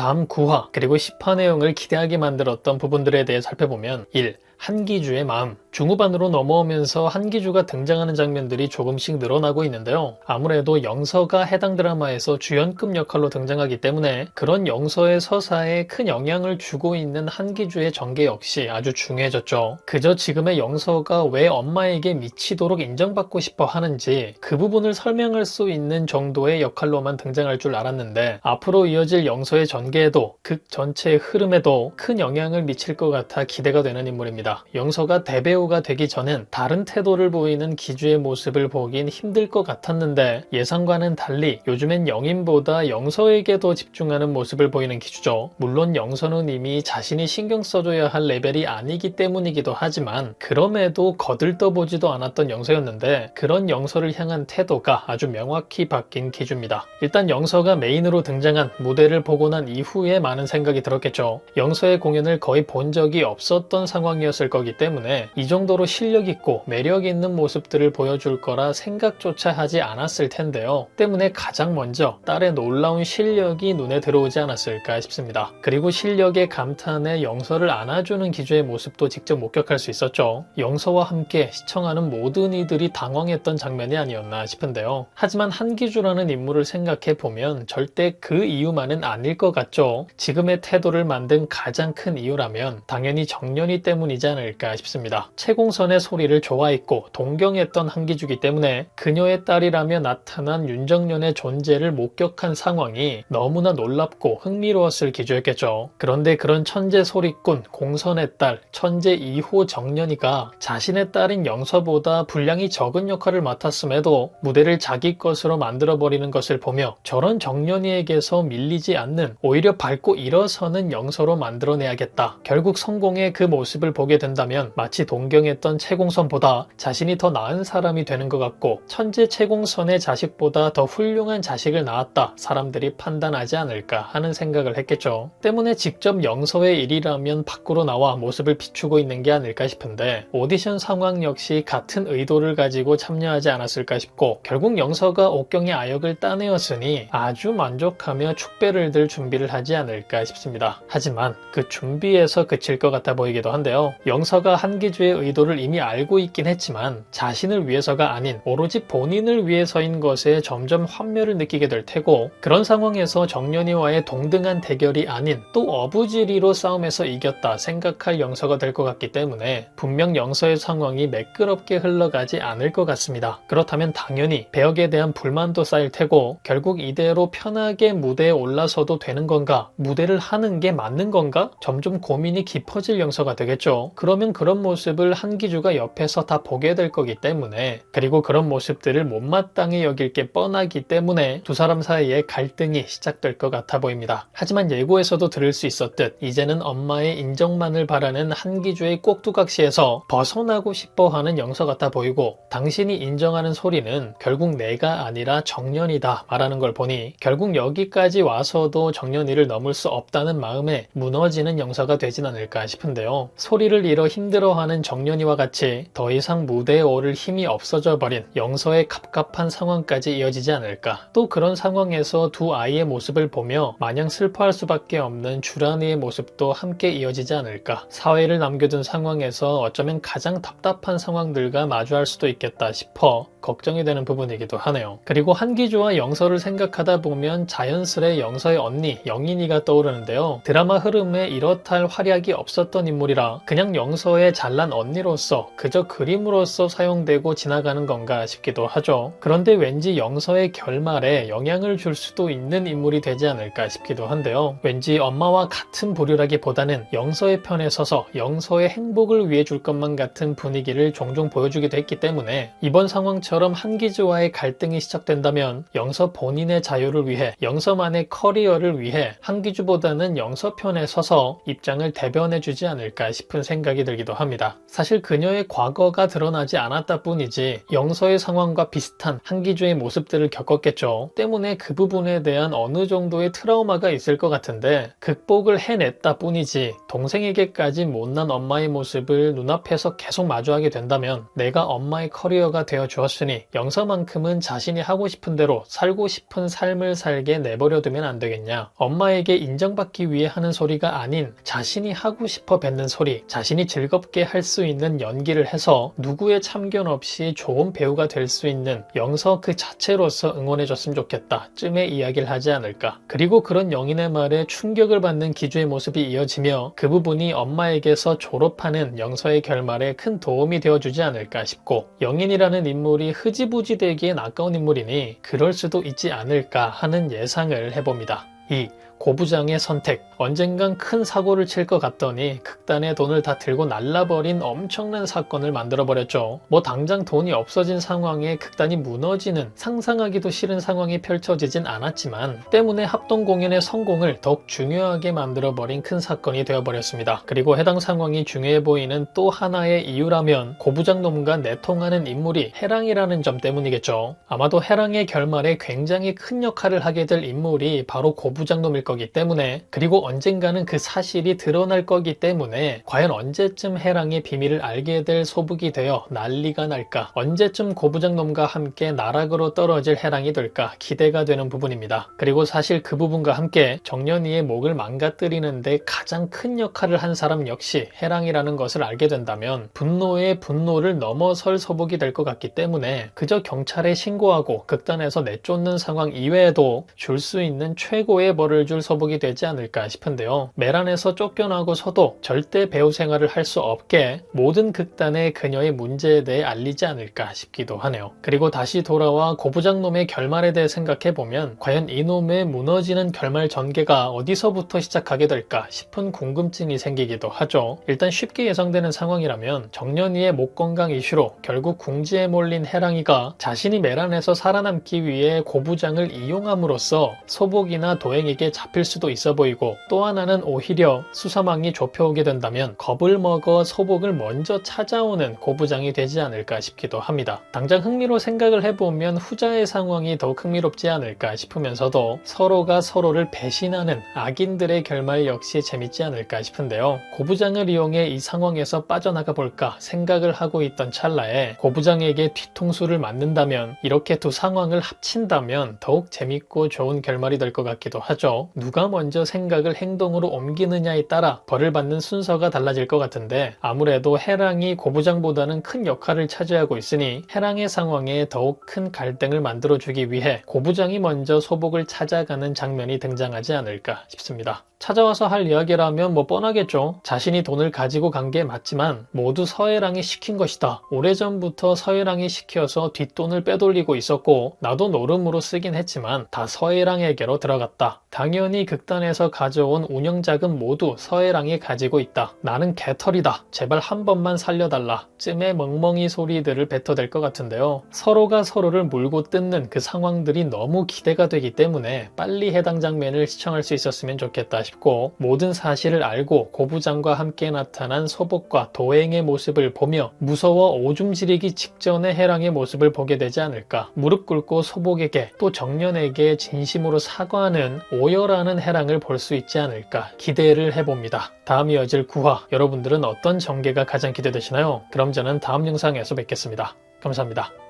다음 9화 그리고 10화 내용을 기대하게 만들었던 부분들에 대해 살펴보면 1. 한기주의 마음. 중후반으로 넘어오면서 한기주가 등장하는 장면들이 조금씩 늘어나고 있는데요. 아무래도 영서가 해당 드라마에서 주연급 역할로 등장하기 때문에 그런 영서의 서사에 큰 영향을 주고 있는 한기주의 전개 역시 아주 중요해졌죠. 그저 지금의 영서가 왜 엄마에게 미치도록 인정받고 싶어 하는지 그 부분을 설명할 수 있는 정도의 역할로만 등장할 줄 알았는데 앞으로 이어질 영서의 전개에도 극 전체의 흐름에도 큰 영향을 미칠 것 같아 기대가 되는 인물입니다. 영서가 대배우가 되기 전엔 다른 태도를 보이는 기주의 모습을 보긴 힘들 것 같았는데 예상과는 달리 요즘엔 영인보다 영서에게 더 집중하는 모습을 보이는 기주죠. 물론 영서는 이미 자신이 신경 써줘야 할 레벨이 아니기 때문이기도 하지만 그럼에도 거들떠보지도 않았던 영서였는데 그런 영서를 향한 태도가 아주 명확히 바뀐 기주입니다. 일단 영서가 메인으로 등장한 무대를 보고 난 이후에 많은 생각이 들었겠죠. 영서의 공연을 거의 본 적이 없었던 상황이었을 거기 때문에 이 정도로 실력 있고 매력 있는 모습들을 보여줄 거라 생각조차 하지 않았을 텐데요. 때문에 가장 먼저 딸의 놀라운 실력이 눈에 들어오지 않았을까 싶습니다. 그리고 실력의 감탄에 영서를 안아주는 기주의 모습도 직접 목격할 수 있었죠. 영서와 함께 시청하는 모든 이들이 당황했던 장면이 아니었나 싶은데요. 하지만 한기주라는 인물을 생각해 보면 절대 그 이유만은 아닐 것 같죠. 지금의 태도를 만든 가장 큰 이유라면 당연히 정년이 때문이지 않을까 싶습니다. 채공선의 소리를 좋아했고 동경했던 한기주기 때문에 그녀의 딸이라며 나타난 윤정년의 존재를 목격한 상황이 너무나 놀랍고 흥미로웠을 기주였겠죠. 그런데 그런 천재 소리꾼 공선의 딸 천재 2호 정년이가 자신의 딸인 영서보다 분량이 적은 역할을 맡았음에도 무대를 자기 것으로 만들어버리는 것을 보며 저런 정년이에게서 밀리지 않는 오히려 밟고 일어서는 영서로 만들어내야겠다. 결국 성공의 그 모습을 보게 된다면 마치 동경했던 채공선보다 자신이 더 나은 사람이 되는 것 같고 천재 채공선의 자식보다 더 훌륭한 자식을 낳았다 사람들이 판단하지 않을까 하는 생각을 했겠죠. 때문에 직접 영서의 일이라면 밖으로 나와 모습을 비추고 있는 게 아닐까 싶은데 오디션 상황 역시 같은 의도를 가지고 참여하지 않았을까 싶고 결국 영서가 옥경의 아역을 따내었으니 아주 만족하며 축배를 들 준비를 하지 않을까 싶습니다. 하지만 그 준비에서 그칠 것 같아 보이기도 한데요. 영서가 한기주의 의도를 이미 알고 있긴 했지만 자신을 위해서가 아닌 오로지 본인을 위해서인 것에 점점 환멸을 느끼게 될 테고 그런 상황에서 정년이와의 동등한 대결이 아닌 또 어부지리로 싸움에서 이겼다 생각할 영서가 될 것 같기 때문에 분명 영서의 상황이 매끄럽게 흘러가지 않을 것 같습니다. 그렇다면 당연히 배역에 대한 불만도 쌓일 테고 결국 이대로 편하게 무대에 올라서도 되는 건가 무대를 하는 게 맞는 건가 점점 고민이 깊어질 영서가 되겠죠. 그러면 그런 모습을 한기주가 옆에서 다 보게 될 거기 때문에 그리고 그런 모습들을 못마땅히 여길 게 뻔하기 때문에 두 사람 사이에 갈등이 시작될 것 같아 보입니다. 하지만 예고에서도 들을 수 있었듯 이제는 엄마의 인정만을 바라는 한기주의 꼭두각시에서 벗어나고 싶어 하는 영서 같아 보이고 당신이 인정하는 소리는 결국 내가 아니라 정년이다 말하는 걸 보니 결국 여기까지 와서도 정년이를 넘을 수 없다는 마음에 무너지는 영서가 되진 않을까 싶은데요. 소리를 잃어 힘들어하는 정년이와 같이 더 이상 무대에 오를 힘이 없어져 버린 영서의 갑갑한 상황까지 이어지지 않을까. 또 그런 상황에서 두 아이의 모습을 보며 마냥 슬퍼할 수밖에 없는 주란이의 모습도 함께 이어지지 않을까. 사회를 남겨둔 상황에서 어쩌면 가장 답답한 상황들과 마주할 수도 있겠다 싶어 걱정이 되는 부분이기도 하네요. 그리고 한기주와 영서를 생각하다 보면 자연스레 영서의 언니 영인이가 떠오르는데요. 드라마 흐름에 이렇다 할 활약이 없었던 인물이라 그냥 영서의 잘난 언니로서 그저 그림으로서 사용되고 지나가는 건가 싶기도 하죠. 그런데 왠지 영서의 결말에 영향을 줄 수도 있는 인물이 되지 않을까 싶기도 한데요. 왠지 엄마와 같은 부류라기보다는 영서의 편에 서서 영서의 행복을 위해 줄 것만 같은 분위기를 종종 보여주기도 했기 때문에 이번 상황처럼 한기주와의 갈등이 시작된다면 영서 본인의 자유를 위해 영서만의 커리어를 위해 한기주보다는 영서 편에 서서 입장을 대변해주지 않을까 싶은 생각이 생각이 들기도 합니다. 사실 그녀의 과거가 드러나지 않았다 뿐이지 영서의 상황과 비슷한 한기주의 모습들을 겪었겠죠. 때문에 그 부분에 대한 어느 정도의 트라우마가 있을 것 같은데 극복을 해냈다 뿐이지 동생에게까지 못난 엄마의 모습을 눈앞에서 계속 마주하게 된다면 내가 엄마의 커리어가 되어 주었으니 영서만큼은 자신이 하고 싶은 대로 살고 싶은 삶을 살게 내버려 두면 안 되겠냐. 엄마에게 인정받기 위해 하는 소리가 아닌 자신이 하고 싶어 뱉는 소리, 자신 이 즐겁게 할 수 있는 연기를 해서 누구의 참견 없이 좋은 배우가 될 수 있는 영서 그 자체로서 응원해줬으면 좋겠다. 쯤의 이야기를 하지 않을까. 그리고 그런 영인의 말에 충격을 받는 기주의 모습이 이어지며 그 부분이 엄마에게서 졸업하는 영서의 결말에 큰 도움이 되어주지 않을까 싶고 영인이라는 인물이 흐지부지 되기엔 아까운 인물이니 그럴 수도 있지 않을까 하는 예상을 해봅니다. 2. 고부장의 선택. 언젠간 큰 사고를 칠 것 같더니 극단의 돈을 다 들고 날라버린 엄청난 사건을 만들어버렸죠. 뭐 당장 돈이 없어진 상황에 극단이 무너지는 상상하기도 싫은 상황이 펼쳐지진 않았지만 때문에 합동 공연의 성공을 더욱 중요하게 만들어버린 큰 사건이 되어버렸습니다. 그리고 해당 상황이 중요해 보이는 또 하나의 이유라면 고부장 놈과 내통하는 인물이 해랑이라는 점 때문이겠죠. 아마도 해랑의 결말에 굉장히 큰 역할을 하게 될 인물이 바로 고부장 놈일 거기 때문에 그리고 언젠가는 그 사실이 드러날 거기 때문에 과연 언제쯤 해랑의 비밀을 알게 될 소북이 되어 난리가 날까 언제쯤 고부장 놈과 함께 나락으로 떨어질 해랑이 될까 기대가 되는 부분입니다. 그리고 사실 그 부분과 함께 정년이의 목을 망가뜨리는데 가장 큰 역할을 한 사람 역시 해랑이라는 것을 알게 된다면 분노에 분노를 넘어설 소북이 될 것 같기 때문에 그저 경찰에 신고하고 극단에서 내쫓는 상황 이외에도 줄 수 있는 최고의 벌을 줄 소북이 되지 않을까 싶은데요. 메란에서 쫓겨나고서도 절대 배우 생활을 할 수 없게 모든 극단의 그녀의 문제에 대해 알리지 않을까 싶기도 하네요. 그리고 다시 돌아와 고부장놈의 결말에 대해 생각해보면 과연 이놈의 무너지는 결말 전개가 어디서부터 시작하게 될까 싶은 궁금증이 생기기도 하죠. 일단 쉽게 예상되는 상황이라면 정년이의 목 건강 이슈로 결국 궁지에 몰린 해랑이가 자신이 메란에서 살아남기 위해 고부장을 이용함으로써 소복이나 도행에게 잡힐 수도 있어 보이고 또 하나는 오히려 수사망이 좁혀오게 된다면 겁을 먹어 소복을 먼저 찾아오는 고부장이 되지 않을까 싶기도 합니다. 당장 흥미로 생각을 해보면 후자의 상황이 더욱 흥미롭지 않을까 싶으면서도 서로가 서로를 배신하는 악인들의 결말 역시 재밌지 않을까 싶은데요. 고부장을 이용해 이 상황에서 빠져나가 볼까 생각을 하고 있던 찰나에 고부장에게 뒤통수를 맞는다면 이렇게 두 상황을 합친다면 더욱 재밌고 좋은 결말이 될 것 같기도 하죠. 누가 먼저 생각을 행동으로 옮기느냐에 따라 벌을 받는 순서가 달라질 것 같은데 아무래도 해랑이 고부장보다는 큰 역할을 차지하고 있으니 해랑의 상황에 더욱 큰 갈등을 만들어주기 위해 고부장이 먼저 소복을 찾아가는 장면이 등장하지 않을까 싶습니다. 찾아와서 할 이야기라면 뭐 뻔하겠죠. 자신이 돈을 가지고 간 게 맞지만 모두 서해랑이 시킨 것이다. 오래전부터 서해랑이 시켜서 뒷돈을 빼돌리고 있었고 나도 노름으로 쓰긴 했지만 다 서해랑에게로 들어갔다. 당연히 극단에서 가져온 운영자금 모두 서해랑이 가지고 있다. 나는 개털이다. 제발 한 번만 살려달라. 쯤의 멍멍이 소리들을 뱉어댈 것 같은데요. 서로가 서로를 물고 뜯는 그 상황들이 너무 기대가 되기 때문에 빨리 해당 장면을 시청할 수 있었으면 좋겠다 싶고 모든 사실을 알고 고부장과 함께 나타난 소복과 도행의 모습을 보며 무서워 오줌 지리기 직전의 해랑의 모습을 보게 되지 않을까. 무릎 꿇고 소복에게 또 정년에게 진심으로 사과하는 오열하는 해랑을 볼 수 있지 않을까 기대를 해봅니다. 다음 이어질 9화 여러분들은 어떤 전개가 가장 기대되시나요? 그럼 저는 다음 영상에서 뵙겠습니다. 감사합니다.